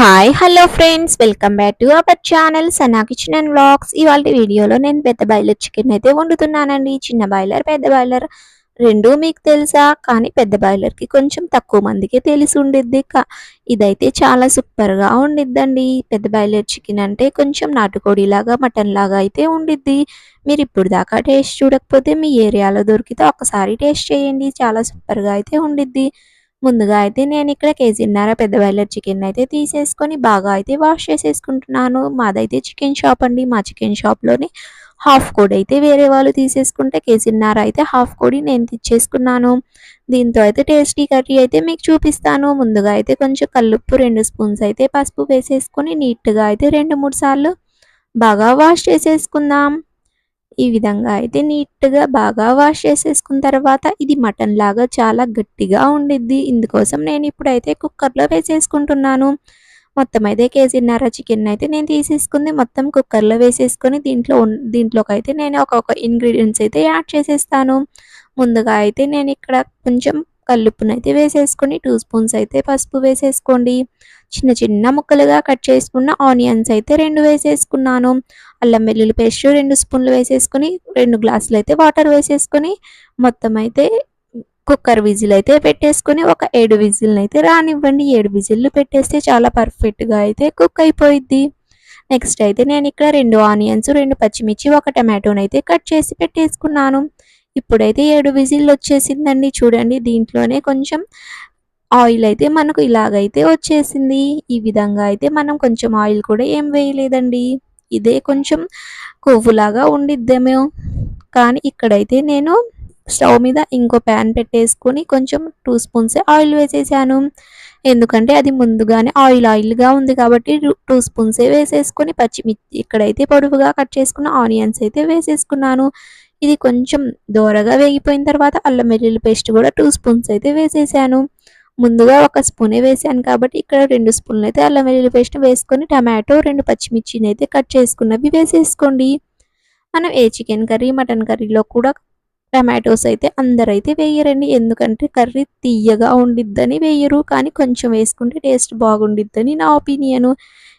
Hi hello friends welcome back to our channel Sana kitchen and vlogs ఇవాళ వీడియోలో నేను పెద్ద బాయిలర్ చికెన్ అయితే వండుతున్నానండి. చిన్న బాయిలర్ పెద్ద బాయిలర్ రెండూ మీకు తెలుసా? కానీ పెద్ద బాయిలర్కి కొంచెం తక్కువ మందికి తెలిసి ఉండిద్ది ఇదైతే చాలా సూపర్గా ఉండిద్దండి. పెద్ద బాయిలర్ చికెన్ అంటే కొంచెం నాటుకోడి లాగా మటన్ లాగా అయితే ఉండిద్ది. మీరు ఇప్పుడు దాకా టేస్ట్ చూడకపోతే మీ ఏరియాలో దొరికితే ఒకసారి టేస్ట్ చేయండి. చాలా సూపర్గా అయితే ఉండిద్ది. ముందుగా అయితే నేను ఇక్కడ కేజీన్నర పెద్ద బాయిలర్ చికెన్ అయితే తీసేసుకొని బాగా అయితే వాష్ చేసేసుకుంటున్నాను. మాదైతే చికెన్ షాప్ అండి. మా చికెన్ షాప్లోని హాఫ్ కోడి అయితే వేరే వాళ్ళు తీసేసుకుంటే కేజీన్నర అయితే హాఫ్ కోడి నేను తెచ్చేసుకున్నాను. దీంతో అయితే టేస్టీ కర్రీ అయితే మీకు చూపిస్తాను. ముందుగా అయితే కొంచెం కల్లుప్పు రెండు స్పూన్స్ అయితే పసుపు వేసేసుకొని నీట్గా అయితే రెండు మూడు సార్లు బాగా వాష్ చేసేసుకుందాం. ఈ విధంగా అయితే నీట్గా బాగా వాష్ చేసేసుకున్న తర్వాత ఇది మటన్ లాగా చాలా గట్టిగా ఉండిద్ది. ఇందుకోసం నేను ఇప్పుడైతే కుక్కర్లో వేసేసుకుంటున్నాను. మొత్తం అయితే కేజీన్నర చికెన్ అయితే నేను తీసేసుకుంది. మొత్తం కుక్కర్లో వేసేసుకొని దీంట్లో దీంట్లోకి అయితే నేను ఒక్కొక్క ఇంగ్రీడియంట్స్ అయితే యాడ్ చేసేస్తాను. ముందుగా అయితే నేను ఇక్కడ కొంచెం కల్లుప్పునైతే వేసేసుకొని టూ స్పూన్స్ అయితే పసుపు వేసేసుకోండి. చిన్న చిన్న ముక్కలుగా కట్ చేసుకున్న ఆనియన్స్ అయితే రెండు వేసేసుకున్నాను. అల్లం వెల్లుల్లి పేస్ట్ రెండు స్పూన్లు వేసేసుకొని రెండు గ్లాసులు అయితే వాటర్ వేసేసుకొని మొత్తం అయితే కుక్కర్ విజిల్ అయితే పెట్టేసుకొని ఒక ఏడు విజిల్ని అయితే రానివ్వండి. ఏడు విజిల్లు పెట్టేస్తే చాలా పర్ఫెక్ట్గా అయితే కుక్ అయిపోయిద్ది. నెక్స్ట్ అయితే నేను ఇక్కడ రెండు ఆనియన్స్ రెండు పచ్చిమిర్చి ఒక టమాటోని అయితే కట్ చేసి పెట్టేసుకున్నాను. ఇప్పుడైతే ఏడు విజిల్లు వచ్చేసిందండి. చూడండి దీంట్లోనే కొంచెం ఆయిల్ అయితే మనకు ఇలాగైతే వచ్చేసింది. ఈ విధంగా అయితే మనం కొంచెం ఆయిల్ కూడా ఏం వేయలేదండి. ఇదే కొంచెం కొవ్వులాగా ఉండిద్దేమో. కానీ ఇక్కడైతే నేను స్టవ్ మీద ఇంకో ప్యాన్ పెట్టేసుకొని కొంచెం టూ స్పూన్స్ ఆయిల్ వేసేసాను. ఎందుకంటే అది ముందుగానే ఆయిల్ ఆయిల్గా ఉంది కాబట్టి టూ స్పూన్సే వేసేసుకొని పచ్చిమిర్చి ఇక్కడైతే పొడువుగా కట్ చేసుకున్న ఆనియన్స్ అయితే వేసేసుకున్నాను. ఇది కొంచెం దోరగా వేగిపోయిన తర్వాత అల్లం వెల్లుల్లి పేస్ట్ కూడా టూ స్పూన్స్ అయితే వేసేసాను. ముందుగా ఒక స్పూనే వేసాను కాబట్టి ఇక్కడ రెండు స్పూన్లు అయితే అల్లం వెల్లుల్లి పేస్ట్ వేసుకొని టమాటో రెండు పచ్చిమిర్చిని అయితే కట్ చేసుకున్నవి వేసేసుకోండి. మనం ఏ చికెన్ కర్రీ మటన్ కర్రీలో కూడా టమాటోస్ అయితే అందరైతే వేయరండి. ఎందుకంటే కర్రీ తీయగా ఉండిద్దని వేయరు కానీ కొంచెం వేసుకుంటే టేస్ట్ బాగుండిద్దని నా ఒపీనియను.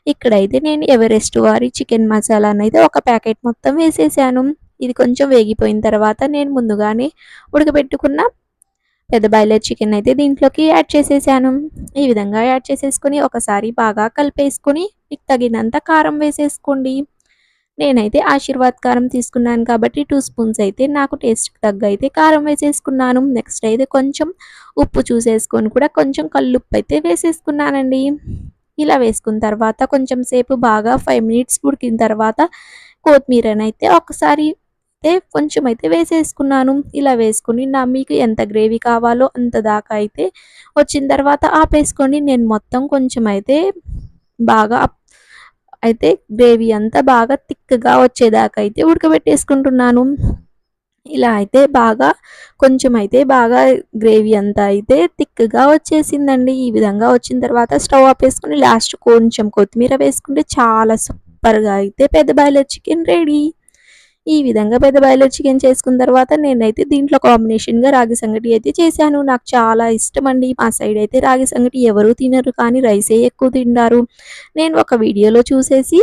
ఇక్కడైతే నేను ఎవరెస్ట్ వారి చికెన్ మసాలాను అయితే ఒక ప్యాకెట్ మొత్తం వేసేసాను. ఇది కొంచెం వేగిపోయిన తర్వాత నేను ముందుగానే ఉడకబెట్టుకున్న పెద్ద బాయిలర్ చికెన్ అయితే దీంట్లోకి యాడ్ చేసేసాను. ఈ విధంగా యాడ్ చేసేసుకొని ఒకసారి బాగా కలిపేసుకొని మీకు తగినంత కారం వేసేసుకోండి. నేనైతే ఆశీర్వాద్ కారం తీసుకున్నాను కాబట్టి టూ స్పూన్స్ అయితే నాకు టేస్ట్కి తగ్గ అయితే కారం వేసేసుకున్నాను. నెక్స్ట్ అయితే కొంచెం ఉప్పు చూసేసుకొని కూడా కొంచెం కల్లుప్పు అయితే వేసేసుకున్నానండి. ఇలా వేసుకున్న తర్వాత కొంచెం సేపు బాగా ఫైవ్ మినిట్స్ ఉడికిన తర్వాత కొత్తిమీరనైతే ఒకసారి అయితే కొంచెం అయితే వేసేసుకున్నాను. ఇలా వేసుకుని నా మీకు ఎంత గ్రేవీ కావాలో అంత దాకా అయితే వచ్చిన తర్వాత ఆపేసుకొని నేను మొత్తం కొంచెం అయితే బాగా అయితే గ్రేవీ అంతా బాగా థిక్గా వచ్చేదాకా అయితే ఉడకబెట్టేసుకుంటున్నాను. ఇలా అయితే బాగా కొంచెం అయితే బాగా గ్రేవీ అంతా అయితే థిక్గా వచ్చేసిందండి. ఈ విధంగా వచ్చిన తర్వాత స్టవ్ ఆపేసుకుని లాస్ట్ కొంచెం కొత్తిమీర వేసుకుంటే చాలా సూపర్గా అయితే పెద్ద బాయిలర్ చికెన్ రెడీ. ఈ విధంగా పెద్ద బాయిలర్ చికెన్ చేసుకున్న తర్వాత నేనైతే దీంట్లో కాంబినేషన్గా రాగి సంగటి అయితే చేశాను. నాకు చాలా ఇష్టం అండి మా సైడ్ అయితే రాగి సంగటి ఎవరు తినరు కానీ రైసే ఎక్కువ తింటారు. నేను ఒక వీడియోలో చూసేసి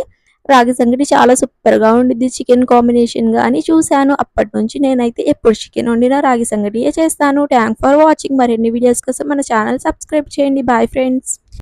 రాగి సంగటి చాలా సూపర్గా ఉండిద్ది చికెన్ కాంబినేషన్గా అని చూశాను. అప్పటి నుంచి నేనైతే ఎప్పుడు చికెన్ వండినా రాగి సంగటియే చేస్తాను. థ్యాంక్ ఫర్ వాచింగ్ మరిన్ని వీడియోస్ కోసం మన ఛానల్ సబ్స్క్రైబ్ చేయండి. Bye friends